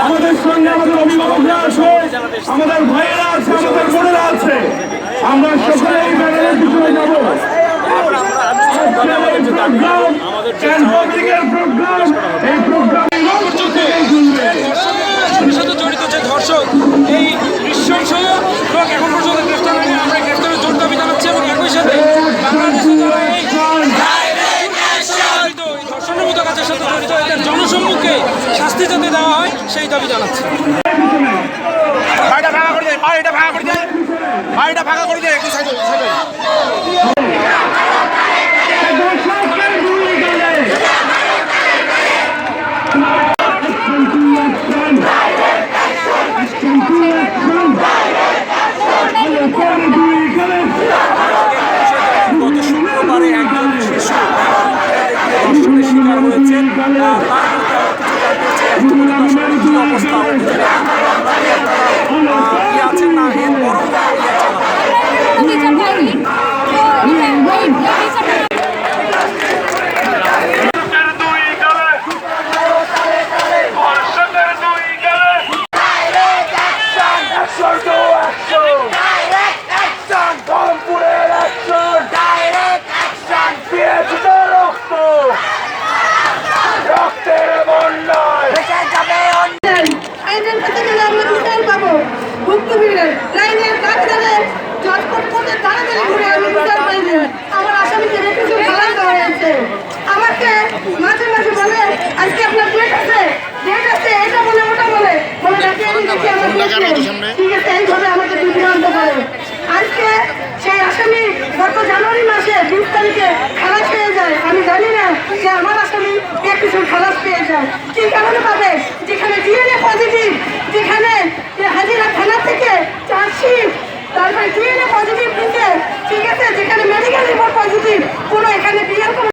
আমাদের সঙ্গে আমাদের অভিভাবকরা আছে আমাদের ভাইয়েরা আছে আমাদের বোনেরা আছে। আমরা সকলে যাতে দেওয়া হয় সেই দাবি জানাচ্ছি। বাড়িটা ভাঙা করে দেয় বাড়িটা ভাঙা করে দেয় বাড়িটা ভাঙা করে দেয় একটু সাইড শিকার হয়েছেন। অবস্থা লাইনের দাঁড়ে দাঁড়ে জজকোর্ট থেকে তাড়াতাড়ি ঘুরে আসামিকে রেখেছি আমাকে মাঝে মাঝে বলে আজকে আপনার ডেট আছে। বলে ওটা বলে। ঠিক আছে আমাকে আজকে সেই আসামি গত জানুয়ারি মাসে বিশ তারিখে খালাস পেয়ে যায়। আমি জানি না যে আমার আসামি কিছু খালাস পেয়ে যায়। কি কারণে পাবে? যেখানে ডিএনএ পজিটিভ